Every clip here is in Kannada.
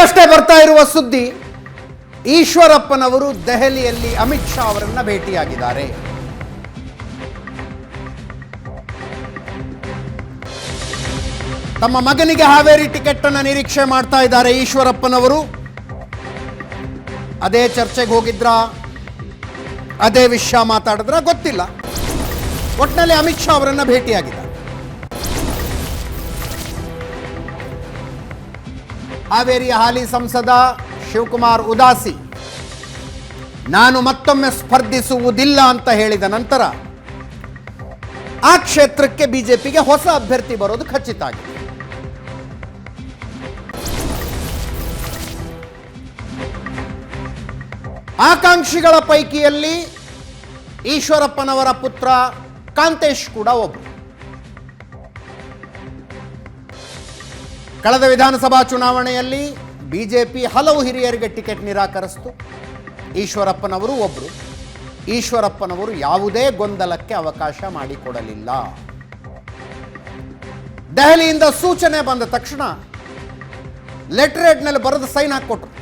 ಈಗಷ್ಟೇ ಬರ್ತಾ ಇರುವ ಸುದ್ದಿ, ಈಶ್ವರಪ್ಪನವರು ದೆಹಲಿಯಲ್ಲಿ ಅಮಿತ್ ಶಾ ಅವರನ್ನ ಭೇಟಿಯಾಗಿದ್ದಾರೆ. ತಮ್ಮ ಮಗನಿಗೆ ಹಾವೇರಿ ಟಿಕೆಟ್ ಅನ್ನ ನಿರೀಕ್ಷೆ ಮಾಡ್ತಾ ಇದ್ದಾರೆ ಈಶ್ವರಪ್ಪನವರು. ಅದೇ ಚರ್ಚೆಗೆ ಹೋಗಿದ್ರ? ಅದೇ ವಿಷಯ ಮಾತಾಡಿದ್ರ? ಗೊತ್ತಿಲ್ಲ. ಒಟ್ಟಿನಲ್ಲಿ ಅಮಿತ್ ಶಾ ಅವರನ್ನ ಭೇಟಿಯಾಗಿದ್ದಾರೆ. ಹಾವೇರಿಯ ಹಾಲಿ ಸಂಸದ ಶಿವಕುಮಾರ್ ಉದಾಸಿ, ನಾನು ಮತ್ತೊಮ್ಮೆ ಸ್ಪರ್ಧಿಸುವುದಿಲ್ಲ ಅಂತ ಹೇಳಿದ ನಂತರ ಆ ಕ್ಷೇತ್ರಕ್ಕೆ ಬಿಜೆಪಿಗೆ ಹೊಸ ಅಭ್ಯರ್ಥಿ ಬರೋದು ಖಚಿತ ಆಗಿದೆ. ಆಕಾಂಕ್ಷಿಗಳ ಪೈಕಿಯಲ್ಲಿ ಈಶ್ವರಪ್ಪನವರ ಪುತ್ರ ಕಾಂತೇಶ್ ಕೂಡ ಒಬ್ಬರು ಕಳೆದ ವಿಧಾನಸಭಾ ಚುನಾವಣೆಯಲ್ಲಿ ಬಿಜೆಪಿ ಹಲವು ಹಿರಿಯರಿಗೆ ಟಿಕೆಟ್ ನಿರಾಕರಿಸಿತು. ಈಶ್ವರಪ್ಪನವರು ಒಬ್ಬರು ಈಶ್ವರಪ್ಪನವರು ಯಾವುದೇ ಗೊಂದಲಕ್ಕೆ ಅವಕಾಶ ಮಾಡಿಕೊಡಲಿಲ್ಲ. ದೆಹಲಿಯಿಂದ ಸೂಚನೆ ಬಂದ ತಕ್ಷಣ ಲೆಟರ್ ಹೆಡ್ನಲ್ಲಿ ಬರೆದು ಸೈನ್ ಹಾಕ್ಕೊಟ್ರು.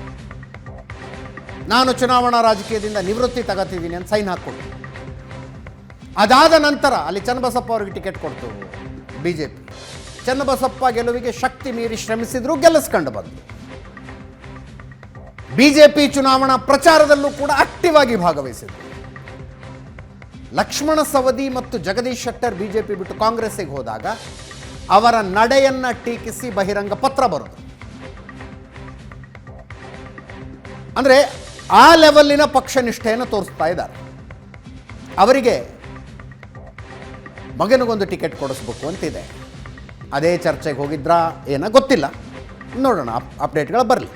ನಾನು ಚುನಾವಣಾ ರಾಜಕೀಯದಿಂದ ನಿವೃತ್ತಿ ತಗೋತಿದ್ದೀನಿ ಅಂತ ಸೈನ್ ಹಾಕ್ಕೊಟ್ರು. ಅದಾದ ನಂತರ ಅಲ್ಲಿ ಚನ್ನಬಸಪ್ಪ ಅವರಿಗೆ ಟಿಕೆಟ್ ಕೊಡ್ತು ಬಿ ಜೆ ಪಿ ಚನ್ನಬಸಪ್ಪ ಗೆಲುವಿಗೆ ಶಕ್ತಿ ಮೀರಿ ಶ್ರಮಿಸಿದ್ರು, ಗೆಲ್ಲಿಸ್ಕೊಂಡು ಬಂದರು. ಬಿಜೆಪಿ ಚುನಾವಣಾ ಪ್ರಚಾರದಲ್ಲೂ ಕೂಡ ಆಕ್ಟಿವ್ ಆಗಿ ಭಾಗವಹಿಸಿದ್ರು. ಲಕ್ಷ್ಮಣ ಸವದಿ ಮತ್ತು ಜಗದೀಶ್ ಶೆಟ್ಟರ್ ಬಿಜೆಪಿ ಬಿಟ್ಟು ಕಾಂಗ್ರೆಸ್ಸಿಗೆ ಹೋದಾಗ ಅವರ ನಡೆಯನ್ನ ಟೀಕಿಸಿ ಬಹಿರಂಗ ಪತ್ರ ಬರೋದು ಅಂದರೆ ಆ ಲೆವೆಲ್ಲಿನ ಪಕ್ಷ ನಿಷ್ಠೆಯನ್ನು ತೋರಿಸ್ತಾ ಇದ್ದಾರೆ. ಅವರಿಗೆ ಮಗನಿಗೊಂದು ಟಿಕೆಟ್ ಕೊಡಿಸ್ಬೇಕು ಅಂತಿದೆ. ಅದೇ ಚರ್ಚೆಗೆ ಹೋಗಿದ್ರಾ ಏನೋ ಗೊತ್ತಿಲ್ಲ. ನೋಡೋಣ ಅಪ್ ಅಪ್ಡೇಟ್ಗಳು ಬರಲಿ.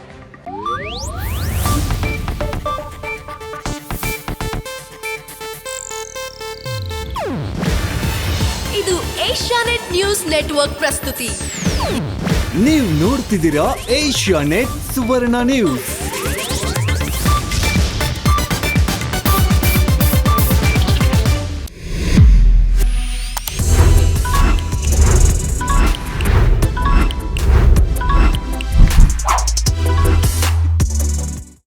ಇದು ಏಷ್ಯಾನೆಟ್ ನ್ಯೂಸ್ ನೆಟ್ವರ್ಕ್ ಪ್ರಸ್ತುತಿ. ನೀವು ನೋಡ್ತಿದ್ದೀರಾ ಏಷ್ಯಾನೆಟ್ ಸುವರ್ಣ ನ್ಯೂಸ್.